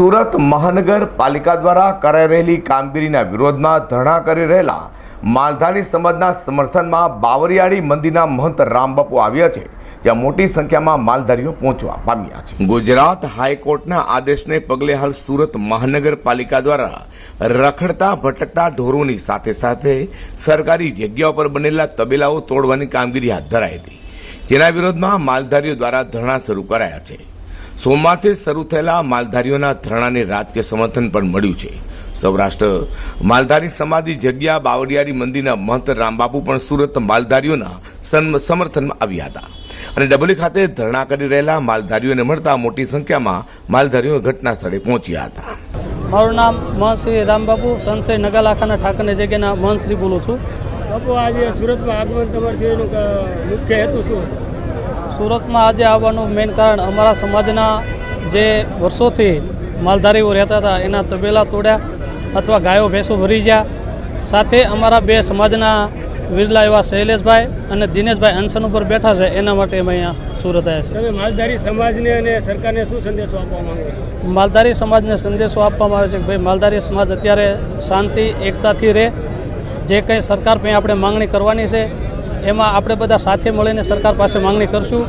સુરત મહાનગરપાલિકા દ્વારા કરાઈ રહેલી કામગીરીના વિરોધમાં ધરણા કરી રહેલા માલધારી સમાજના સમર્થનમાં બાવરિયાળી મંદિરના મહંત રામબાપુ આવ્યા છે, જ્યાં મોટી સંખ્યામાં માલધારીઓ પહોંચવા પામ્યા છે. ગુજરાત હાઈકોર્ટના આદેશને પગલે હાલ સુરત મહાનગરપાલિકા દ્વારા રખડતા ભટકતા ઢોરોની સાથે સાથે સરકારી જગ્યાઓ પર બનેલા તબેલાઓ તોડવાની કામગીરી હાથ ધરાઈ હતી. જેના વિરોધમાં માલધારીઓ દ્વારા ધરણા શરૂ કરાયા છે. સોમવારથી શરૂ થયેલા માલધારીઓના ધરણાને રાજકીય સમર્થન પણ મળ્યું છે. સૌરાષ્ટ્ર માલધારી સમાધિ જગ્યા બાવડિયારી મંદિરના મહંત રામબાપુ પણ સુરત માલધારીઓના સમર્થનમાં આવ્યા હતા. અને ડબોલી ખાતે ધરણા કરી રહેલા માલધારીઓને મળતા મોટી સંખ્યામાં માલધારીઓ ઘટના સ્થળે પહોંચ્યા હતા. મારું નામ મહંત શ્રી રામબાબુ સંત નગાલાખાના ઠાકરની જગ્યાના મહંશ્રી બોલું છું. બાપુ આજે સુરતમાં આગમન તમારે મુખ્ય હેતુ શું હતો? સુરતમાં આજે આવવાનું મેઇન કારણ અમારા સમાજના જે વર્ષોથી માલધારીઓ રહેતા હતા એના તબેલા તોડ્યા અથવા ગાયો ભેંસો ભરી ગયા. સાથે અમારા બે સમાજના વિરલા એવા શૈલેષભાઈ અને દિનેશભાઈ અનશન ઉપર બેઠા છે એના માટે અમે અહીંયા સુરત આવ્યા છીએ. તમે માલધારી સમાજને અને સરકારને શું સંદેશો આપવા માંગો છો? માલધારી સમાજને સંદેશો આપવામાં આવે છે કે ભાઈ માલધારી સમાજ અત્યારે શાંતિ એકતાથી રહે. જે કંઈ સરકાર પાસે આપણે માંગણી કરવાની છે એમાં આપણે બધા સાથે મળીને સરકાર પાસે માંગણી કરશું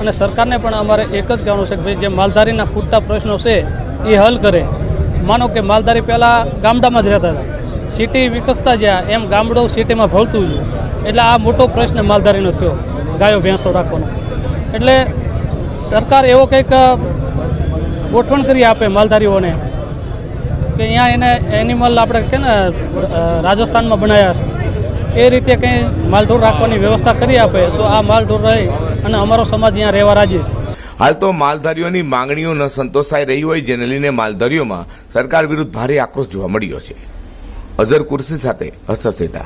અને સરકારને પણ અમારે એક જ કહેવાનું છે કે ભાઈ, જે માલધારીના ખૂટતા પ્રશ્નો છે એ હલ કરે. માનો કે માલધારી પહેલાં ગામડામાં જ રહેતા હતા. સિટી વિકસતા જ્યાં, એમ ગામડું સિટીમાં ભળતું જ. એટલે આ મોટો પ્રશ્ન માલધારીનો થયો, ગાયો ભેંસો રાખવાનો. એટલે સરકાર એવો કંઈક ગોઠવણ કરી આપે માલધારીઓને કે અહીંયા એને એનિમલ આપણે છે ને રાજસ્થાનમાં બનાવ્યા એ રીતે કંઈ માલઢોર રાખવાની વ્યવસ્થા કરી આપે, તો આ માલઢોર રહી અને અમારો સમાજ અહીંયા રહેવા રાજી છે. હાલ તો માલધારીઓની માંગણીઓ ન સંતોષાઈ રહી હોય જેને લઈને માલધારીઓમાં સરકાર વિરુદ્ધ ભારે આક્રોશ જોવા મળ્યો છે. અઝર કુર્સી સાથે હર્ષદ